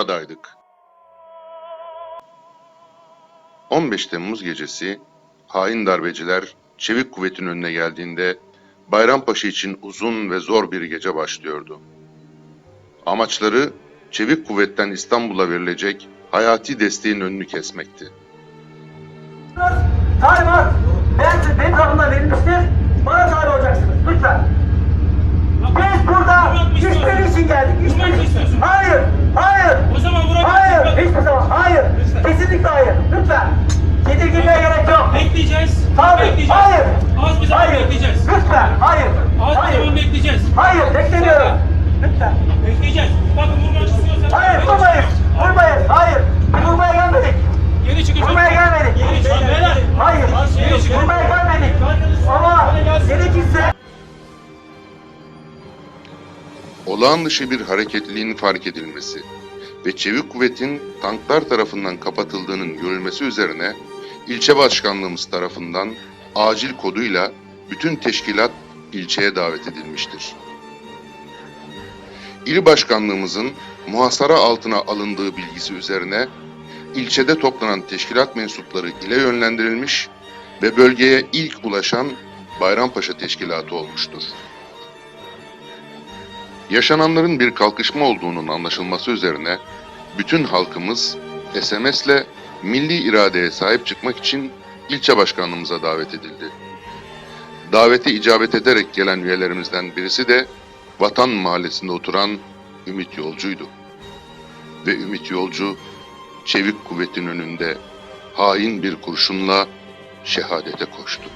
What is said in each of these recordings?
oradaydık. 15 Temmuz gecesi hain darbeciler çevik kuvvetin önüne geldiğinde Bayrampaşa için uzun ve zor bir gece başlıyordu. Amaçları çevik kuvvetten İstanbul'a verilecek hayati desteğin önünü kesmekti. Talimat ben, benim tarafımdan verilmiştir. Bana tabi olacaksınız lütfen. Biz burada işleri için geldik. işleri için. Hayır, hayır. O zaman. Hayır, hiçbir zaman. Hayır. Kesinlikle hayır. Lütfen. Tedirginliğe gerek yok. Bekleyeceğiz. Tabii, bekleyeceğiz. hayır. Az bir zaman Hayır. bekleyeceğiz. Lütfen, hayır. Az bir zaman bekleyeceğiz. Hayır, beklemiyorum. Lütfen. Bekleyeceğiz. Bakın vurmak istiyorsan. Hayır, vurmayın. Vurmayın. Hayır. Biz vurmaya gelmedik. Geri çıkın. Vurmaya gelmedik. Geri çıkın. Olağan dışı bir hareketliliğin fark edilmesi ve çevik kuvvetin tanklar tarafından kapatıldığının görülmesi üzerine ilçe başkanlığımız tarafından acil koduyla bütün teşkilat ilçeye davet edilmiştir. İl başkanlığımızın muhasara altına alındığı bilgisi üzerine ilçede toplanan teşkilat mensupları ile yönlendirilmiş ve bölgeye ilk ulaşan Bayrampaşa Teşkilatı olmuştur. Yaşananların bir kalkışma olduğunun anlaşılması üzerine bütün halkımız SMS'le milli iradeye sahip çıkmak için ilçe başkanlığımıza davet edildi. Davete icabet ederek gelen üyelerimizden birisi de Vatan Mahallesi'nde oturan Ümit Yolcu'ydu. Ve Ümit Yolcu çevik kuvvetin önünde hain bir kurşunla şehadete koştu.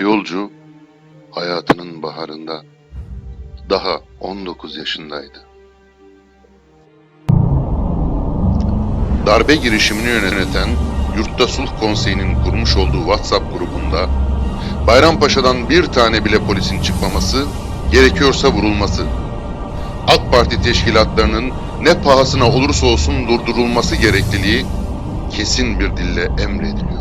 Yolcu hayatının baharında daha 19 yaşındaydı. Darbe girişimini yöneten Yurtta Sulh Konseyi'nin kurmuş olduğu WhatsApp grubunda Bayrampaşa'dan bir tane bile polisin çıkmaması, gerekiyorsa vurulması, AK Parti teşkilatlarının ne pahasına olursa olsun durdurulması gerekliliği kesin bir dille emrediliyordu.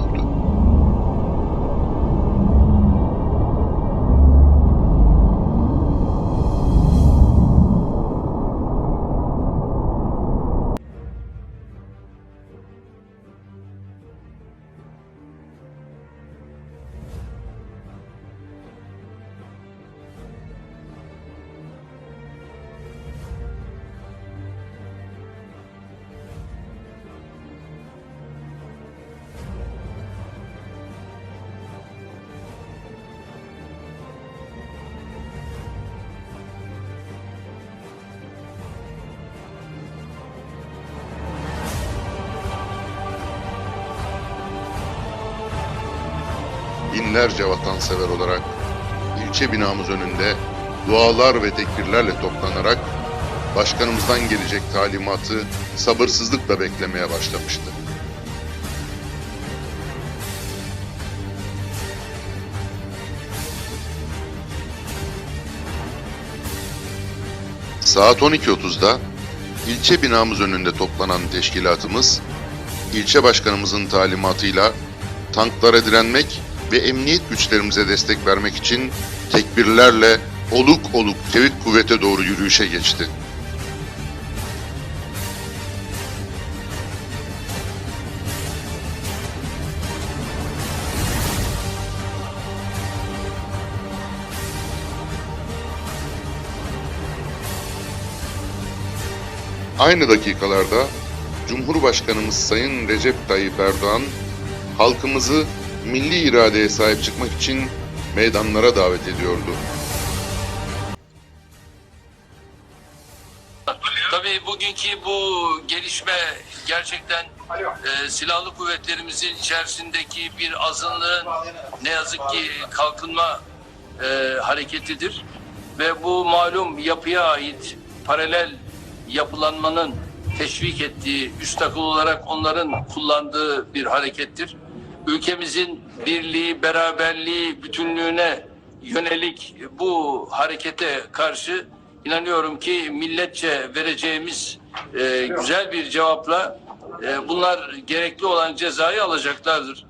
Binlerce vatansever olarak ilçe binamız önünde dualar ve tekbirlerle toplanarak başkanımızdan gelecek talimatı sabırsızlıkla beklemeye başlamıştı. Saat 12.30'da ilçe binamız önünde toplanan teşkilatımız, ilçe başkanımızın talimatıyla tanklara direnmek ve emniyet güçlerimize destek vermek için tekbirlerle oluk oluk çevik kuvvete doğru yürüyüşe geçti. Aynı dakikalarda Cumhurbaşkanımız Sayın Recep Tayyip Erdoğan halkımızı milli iradeye sahip çıkmak için meydanlara davet ediyordu. Tabii bugünkü bu gelişme gerçekten e, silahlı kuvvetlerimizin içerisindeki bir azınlığın ne yazık ki kalkınma e, hareketidir. Ve bu malum yapıya ait paralel yapılanmanın teşvik ettiği, üst akıl olarak onların kullandığı bir harekettir. Ülkemizin birliği, beraberliği, bütünlüğüne yönelik bu harekete karşı inanıyorum ki milletçe vereceğimiz e, güzel bir cevapla e, bunlar gerekli olan cezayı alacaklardır.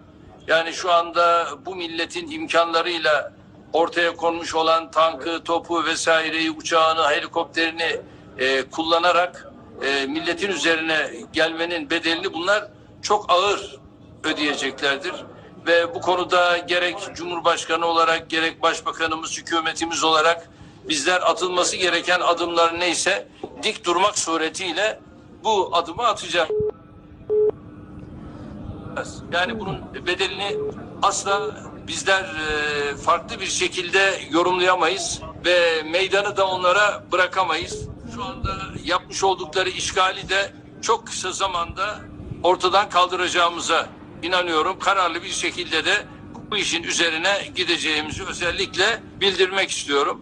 Yani şu anda bu milletin imkanlarıyla ortaya konmuş olan tankı, topu vesaireyi, uçağını, helikopterini e, kullanarak e, milletin üzerine gelmenin bedelini bunlar çok ağır ödeyeceklerdir. Ve bu konuda gerek Cumhurbaşkanı olarak gerek Başbakanımız, hükümetimiz olarak bizler atılması gereken adımlar neyse dik durmak suretiyle bu adımı atacağız. Yani bunun bedelini asla bizler e, farklı bir şekilde yorumlayamayız ve meydanı da onlara bırakamayız. Şu anda yapmış oldukları işgali de çok kısa zamanda ortadan kaldıracağımıza inanıyorum. Kararlı bir şekilde de bu işin üzerine gideceğimizi özellikle bildirmek istiyorum.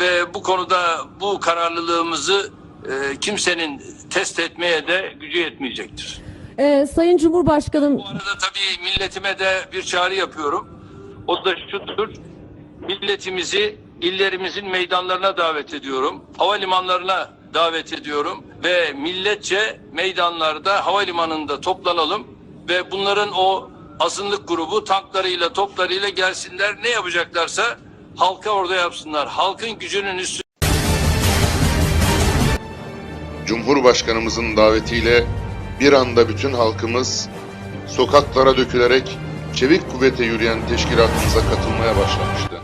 Ve bu konuda bu kararlılığımızı e, kimsenin test etmeye de gücü yetmeyecektir. Ee, Sayın Cumhurbaşkanım, Bu arada tabii milletime de bir çağrı yapıyorum. O da şudur. Milletimizi illerimizin meydanlarına davet ediyorum. Havalimanlarına davet ediyorum. Ve milletçe meydanlarda havalimanında toplanalım. Ve bunların o azınlık grubu tanklarıyla toplarıyla gelsinler. Ne yapacaklarsa halka orada yapsınlar. Halkın gücünün üstü Cumhurbaşkanımızın davetiyle bir anda bütün halkımız sokaklara dökülerek çevik kuvvete yürüyen teşkilatımıza katılmaya başlamıştı. Ya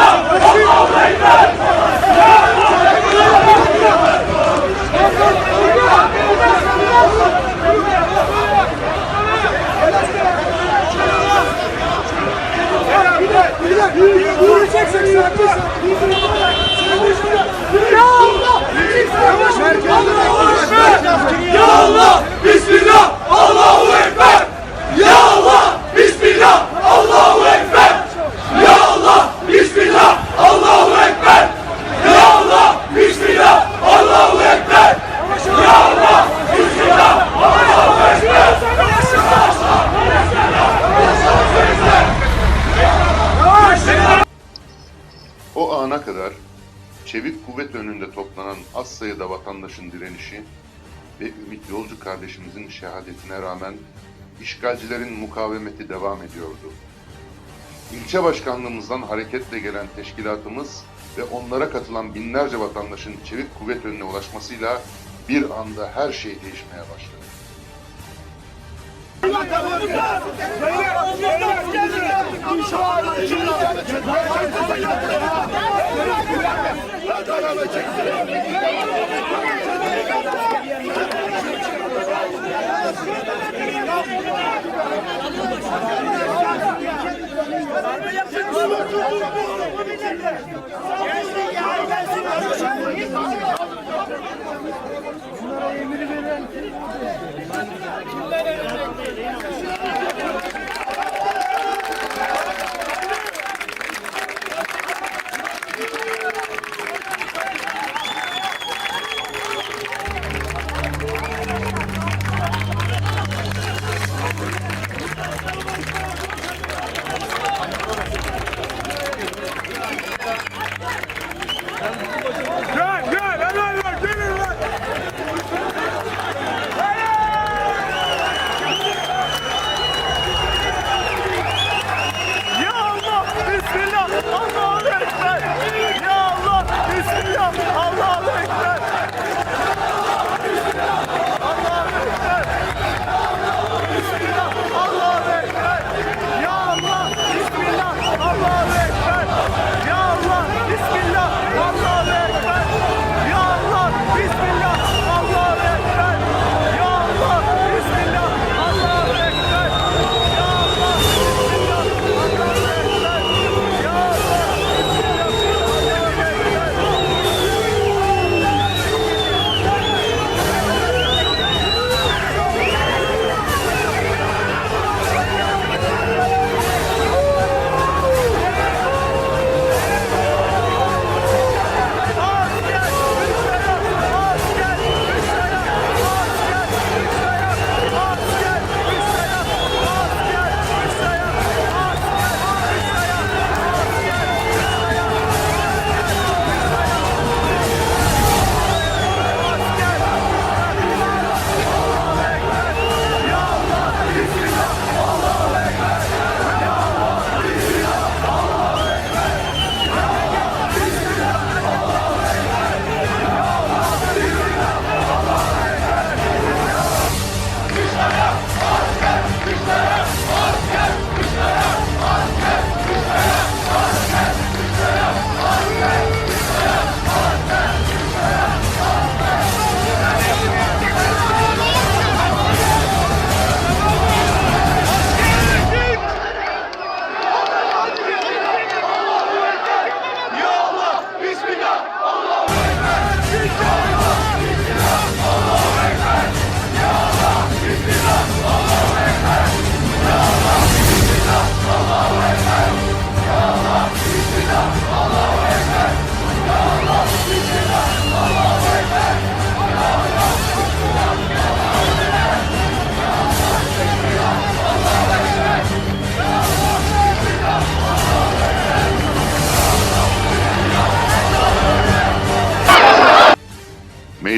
Right back! az sayıda vatandaşın direnişi ve Ümit Yolcu kardeşimizin şehadetine rağmen işgalcilerin mukavemeti devam ediyordu. İlçe başkanlığımızdan hareketle gelen teşkilatımız ve onlara katılan binlerce vatandaşın çevik kuvvet önüne ulaşmasıyla bir anda her şey değişmeye başladı. İnşallah Bunlara emir veren kimler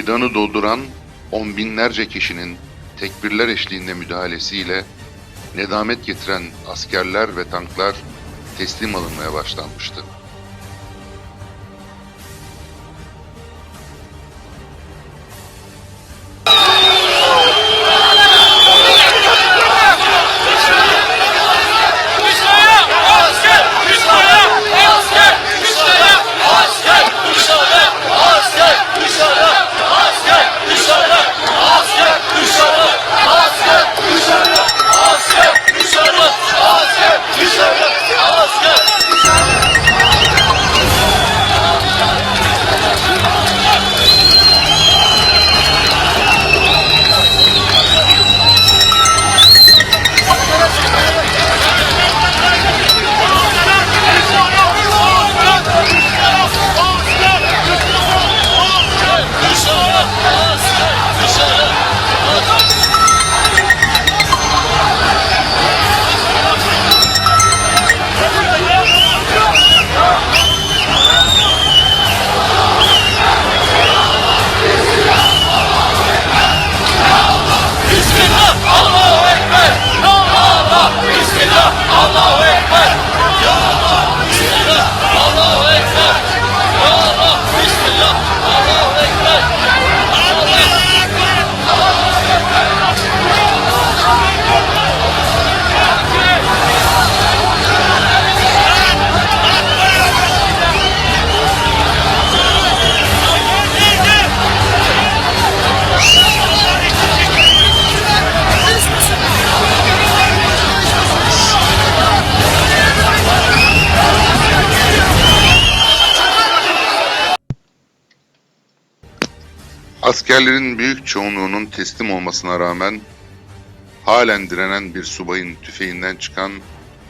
Meydanı dolduran on binlerce kişinin tekbirler eşliğinde müdahalesiyle nedamet getiren askerler ve tanklar teslim alınmaya başlanmıştı. Askerlerin büyük çoğunluğunun teslim olmasına rağmen halen direnen bir subayın tüfeğinden çıkan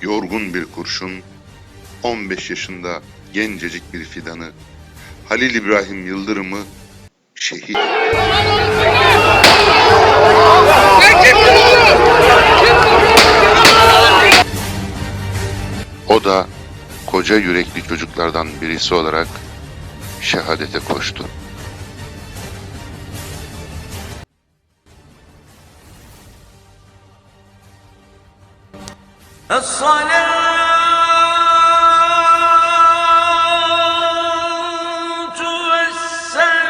yorgun bir kurşun 15 yaşında gencecik bir fidanı Halil İbrahim Yıldırım'ı şehit O da koca yürekli çocuklardan birisi olarak şehadete koştu. الصلاة والسلام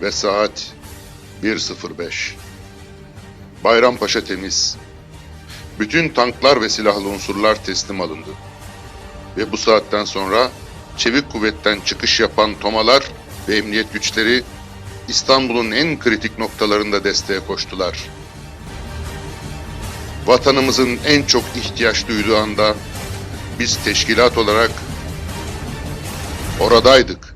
Ve saat 1.05. Bayrampaşa temiz. Bütün tanklar ve silahlı unsurlar teslim alındı. Ve bu saatten sonra çevik kuvvetten çıkış yapan tomalar ve emniyet güçleri İstanbul'un en kritik noktalarında desteğe koştular. Vatanımızın en çok ihtiyaç duyduğu anda biz teşkilat olarak oradaydık.